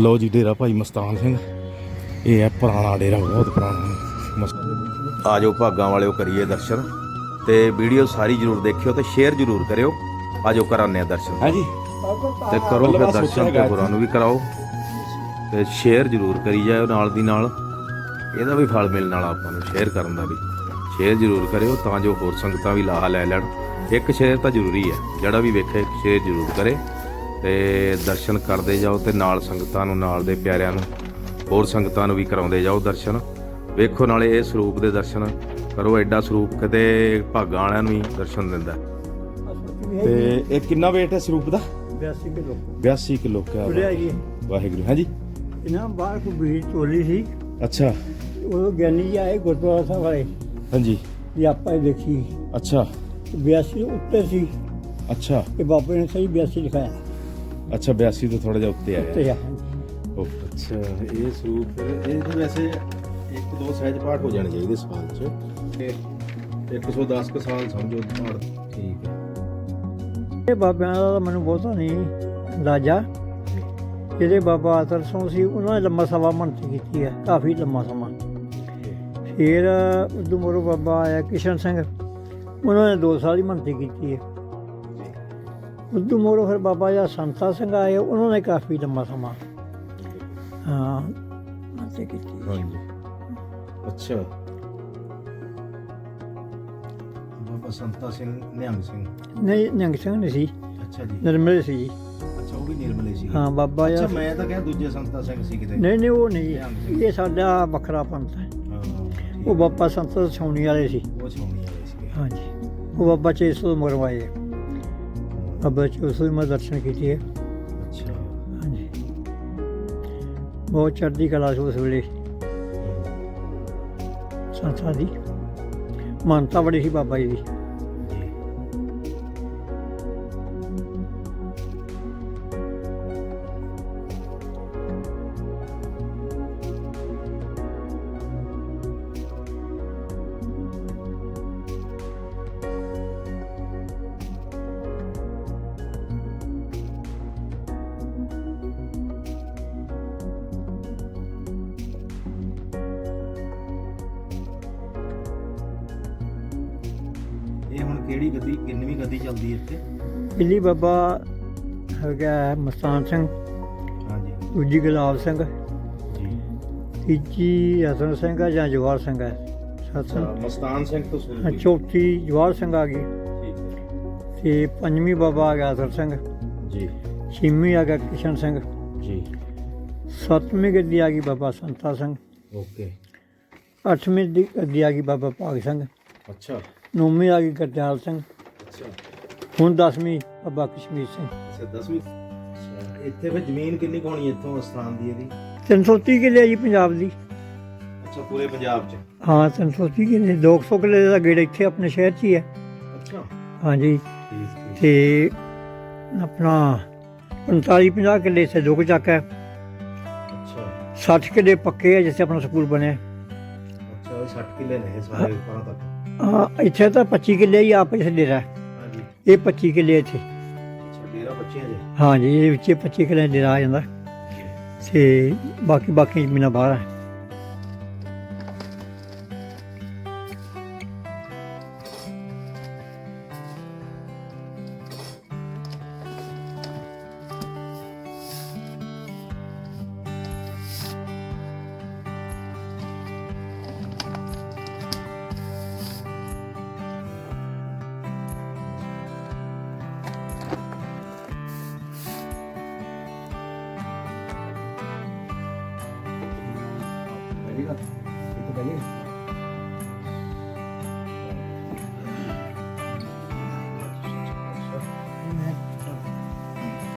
ਲੋ ਜੀ ਡੇਰਾ ਭਾਈ ਮਸਤਾਨ ਸਿੰਘ। ਇਹ ਹੈ ਪੁਰਾਣਾ ਡੇਰਾ ਬਹੁਤ ਪੁਰਾਣਾ ਮਸਤ ਆਜੋ ਭਾਗਾਂ ਵਾਲਿਓ ਕਰੀਏ ਦਰਸ਼ਨ ਤੇ ਵੀਡੀਓ ਸਾਰੀ ਜਰੂਰ ਦੇਖਿਓ ਤੇ ਸ਼ੇਅਰ ਜਰੂਰ ਕਰਿਓ। ਆਜੋ ਕਰਾਨੇ ਆ ਦਰਸ਼ਨ। ਹਾਂਜੀ। ਤੇ ਕਰੋ ਫਿਰ ਦਰਸ਼ਨ ਤੇ ਗੁਰਾਂ ਨੂੰ ਵੀ ਕਰਾਓ। ਤੇ ਸ਼ੇਅਰ ਜਰੂਰ ਕਰੀ ਜਾਇਓ ਨਾਲ ਦੀ ਨਾਲ। ਇਹਦਾ ਵੀ ਫਲ ਮਿਲਣ ਵਾਲਾ ਆਪਾਂ ਨੂੰ ਸ਼ੇਅਰ ਕਰਨ ਦਾ ਵੀ। ਸ਼ੇਅਰ ਜਰੂਰ ਕਰਿਓ ਤਾਂ ਜੋ ਹੋਰ ਸੰਗਤਾਂ ਵੀ ਲਾਹਾ ਲੈ ਲੈਣ। ਇੱਕ ਸ਼ੇਅਰ ਤਾਂ ਜ਼ਰੂਰੀ ਹੈ। ਜਿਹੜਾ ਵੀ ਵੇਖੇ ਸ਼ੇਅਰ ਜਰੂਰ ਕਰੇ। ਤੇ ਦਰਸ਼ਨ ਕਰਦੇ ਜਾਓ ਤੇ ਨਾਲ ਸੰਗਤਾਂ ਨੂੰ ਨਾਲ ਦੇ ਪਿਆਰਿਆਂ ਨੂੰ ਹੋਰ ਸੰਗਤਾਂ ਨੂੰ ਵੀ ਕਰਾਉਂਦੇ ਜਾਓ ਦਰਸ਼ਨ। ਵੇਖੋ ਨਾਲੇ ਇਹ ਸਰੂਪ ਦੇ ਦਰਸ਼ਨ ਕਰੋ ਐਡਾ ਸਰੂਪ ਕਿਤੇ ਭਾਗਾਂ ਵਾਲਿਆਂ ਨੂੰ ਹੀ ਦਰਸ਼ਨ ਦਿੰਦਾ। ਤੇ ਇਹ ਕਿੰਨਾ weight ਹੈ ਸਰੂਪ ਦਾ? 82 ਕਿਲੋ। 82 ਕਿਲੋ ਕਿਆ ਬਾਤ ਹੈ। ਵਾਹਿਗੁਰੂ ਹਾਂਜੀ ਇਹਨਾਂ ਬਾਹਰ ਕੋ ਭੀੜ ਚੋਲੀ ਸੀ। ਅੱਛਾ। ਉਹ ਗਿਆਨੀ ਜੀ ਆਏ ਗੁਰਦੁਆਰਾ ਸਾਹਿਬ ਵਾਲੇ। ਹਾਂਜੀ। ਵੀ ਆਪਾਂ ਇਹ ਦੇਖੀ। ਅੱਛਾ। 82 ਉੱਤੇ ਸੀ। ਅੱਛਾ। ਤੇ ਬਾਬੇ ਨੇ ਸਹੀ 82 ਲਿਖਾਇਆ। ਅੱਛਾ 82 ਤੋਂ ਥੋੜਾ ਜਿਹਾ ਉੱਤੇ ਉੱਤੇ ਆਇਆ ਆ ਉਹ ਅੱਛਾ ਇਹ ਸਰੂਪ ਇਹ ਤਾਂ ਵੈਸੇ ਇੱਕ ਦੋ ਸਹਿਜ ਪਾਠ ਹੋ ਜਾਣੇ ਚਾਹੀਦੇ ਸਾਲ ਚ। ਤੇ 110 ਕੁ ਸਾਲ ਸਮਝੋ ਪਾਠ ਠੀਕ ਹੈ। ਇਹ ਬਾਬਿਆਂ ਦਾ ਤਾਂ ਮੈਨੂੰ ਬਹੁਤਾ ਨਹੀਂ ਅੰਦਾਜ਼ਾ। ਜਿਹੜੇ ਬਾਬਾ ਆਤਰ ਸਿੰਘ ਸੀ ਉਹਨਾਂ ਨੇ ਲੰਮਾ ਸਮਾਂ ਮੰਨਤੀ ਕੀਤੀ ਹੈ ਕਾਫੀ ਲੰਮਾ ਸਮਾਂ। ਫਿਰ ਉਦੋਂ ਮੋਰੋ ਬਾਬਾ ਆਇਆ ਕਿਸ਼ਨ ਸਿੰਘ ਉਹਨਾਂ ਨੇ 2 ਸਾਲ ਹੀ ਮੰਨਤੀ ਕੀਤੀ ਹੈ। ਉਦੋਂ ਮੋਰੋ ਫਿਰ ਬਾਬਾ ਜੀ ਸੰਤਾ ਸਿੰਘ ਆਏ ਉਹਨਾਂ ਨੇ ਕਾਫੀ ਲੰਮਾ ਸਮਾਂ ਹਾਂ ਮੰਨਤੀ ਕੀਤੀ ਹੈ। ਹਾਂਜੀ ਅੱਛਾ ਬਾਬਾ ਸੰਤਾ ਸਿੰਘ ਨਿਹੰਗ ਸਿੰਘ ਨਹੀਂ ਨਿਹੰਗ ਸਿੰਘ ਨਹੀਂ ਸੀ ਅੱਛਾ ਜੀ ਨਿਰਮਲ ਸੀ ਜੀ ਅੱਛਾ ਉਹ ਵੀ ਨਿਰਮਲੇ ਸੀ ਹਾਂ ਬਾਬਾ ਜੀ ਅੱਛਾ ਮੈਂ ਤਾਂ ਕਿਹਾ ਦੂਜੇ ਸੰਤਾ ਸਿੰਘ ਸੀ ਕਿਤੇ ਨਹੀਂ ਨਹੀਂ ਉਹ ਨਹੀਂ ਨਿਹੰਗ ਜੀ। ਸਿੰਘ। ਇਹ ਸਾਡਾ ਵੱਖਰਾ ਪੰਥ ਹੈ ਹਾਂ ਠੀਕ ਉਹ ਬਾਬਾ ਸੰਤ ਛਾਉਣੀ ਵਾਲੇ ਸੀ ਉਹ ਛਾਉਣੀ ਵਾਲੇ ਸੀ ਹਾਂਜੀ ਉਹ ਬਾਬਾ ਚੇਸੋ ਮਰਵਾਏ ਹੈ। ਬਾਬਾ ਚੇਸੋ ਮੈਂ ਦਰਸ਼ਨ ਕੀਤੇ ਹੈ ਅੱਛਾ। ਹਾਂਜੀ। ਬਹੁਤ ਚੜ੍ਹਦੀ ਕਲਾ ਸੀ ਉਸ ਵੇਲੇ। ਸੰਤਾਂ ਦੀ। ਮਾਨਤਾ ਬੜੀ ਸੀ ਬਾਬਾ ਜੀ ਦੀ। ਕਿਹੜੀ ਗੱਦੀ ਕਿੰਨਵੀਂ ਗੱਦੀ ਚੱਲਦੀ ਹੈ ਇੱਥੇ? ਪਹਿਲੀ ਬਾਬਾ ਹੈਗਾ ਹੈ ਮਸਤਾਨ ਸਿੰਘ ਹਾਂਜੀ। ਦੂਜੀ ਗੁਲਾਬ ਸਿੰਘ ਜੀ। ਤੀਜੀ ਹਸਨ ਸਿੰਘ ਹੈ ਜਾਂ ਜਵਾਰ ਸਿੰਘ ਹੈ? ਸਤਸੰਗ ਮਸਤਾਨ ਸਿੰਘ ਤੋਂ ਸ਼ੁਰੂ ਹਾਂ, ਚੌਥੀ ਜਵਾਰ ਸਿੰਘ ਆ ਗਈ। ਠੀਕ ਹੈ। ਤੇ ਪੰਜਵੀਂ ਬਾਬਾ ਆ ਗਿਆ ਅਸਰ ਸਿੰਘ। ਜੀ। ਛੇਵੀਂ ਆ ਗਿਆ ਕਿਸ਼ਨ ਸਿੰਘ। ਜੀ। ਸੱਤਵੀਂ ਗੱਦੀ ਆ ਗਈ ਬਾਬਾ ਸੰਤਾ ਸਿੰਘ। ਓਕੇ। ਅੱਠਵੀਂ ਦੀ ਗੱਦੀ ਆ ਗਈ ਬਾਬਾ ਭਾਗ ਸਿੰਘ। ਅੱਛਾ। ਨੌਵੀਂ ਆ ਗਈ ਗਰਦਿਆਲ ਸਿੰਘ। ਅੱਛਾ। ਹੁਣ ਦਸਵੀਂ ਬਾਬਾ ਕਸ਼ਮੀਰ ਸਿੰਘ। ਅੱਛਾ 10ਵੀਂ ਅੱਛਾ ਇੱਥੇ ਫਿਰ ਜ਼ਮੀਨ ਕਿੰਨੀ ਕੁ ਹੋਣੀ ਇੱਥੋਂ ਸਥਾਨ ਦੀ ਇਹਦੀ? 330 ਕਿੱਲੇ ਜੀ ਪੰਜਾਬ ਦੀ। ਅੱਛਾ ਪੂਰੇ ਪੰਜਾਬ 'ਚ? ਹਾਂ 330 ਕਿੱਲੇ 200 ਕਿੱਲੇ ਦਾ ਗੇੜ ਇੱਥੇ ਆਪਣੇ ਸ਼ਹਿਰ 'ਚ ਹੀ ਹੈ। ਅੱਛਾ। ਹਾਂਜੀ। ਤੇ ਆਪਣਾ 45 50 ਕਿੱਲੇ ਇੱਥੇ ਦੁੱਕ ਚੱਕ ਹੈ। ਅੱਛਾ। 60 ਕਿੱਲੇ ਪੱਕੇ ਆ ਜਿੱਥੇ ਆਪਣਾ ਸਕੂਲ ਬਣਿਆ। ਅੱਛਾ ਇਹ 60 ਕਿੱਲੇ ਨੇ ਸਾਰੇ ਉੱਪਰਾਂ ਤੱਕ। ਹਾਂ ਇੱਥੇ ਤਾਂ 25 ਕਿੱਲੇ ਹੀ ਆਪ ਇੱਥੇ ਡੇਰਾ ਹੈ। ਹਾਂਜੀ। ਇਹ 25 ਕਿੱਲੇ ਇੱਥੇ। ਅੱਛਾ ਡੇਰਾ ਬੱਚਿਆਂ ਦੇ? ਹਾਂਜੀ ਇਹ ਵਿੱਚ 25 ਕਿੱਲੇ ਡੇਰਾ ਆ ਜਾਂਦਾ। ਤੇ ਬਾਕੀ ਬਾਕੀ ਜ਼ਮੀਨਾਂ ਬਾਹਰ ਹੈ ਬੈਠੇਗਾ ਇਹ ਤਾਂ ਬੈਠੇਗਾ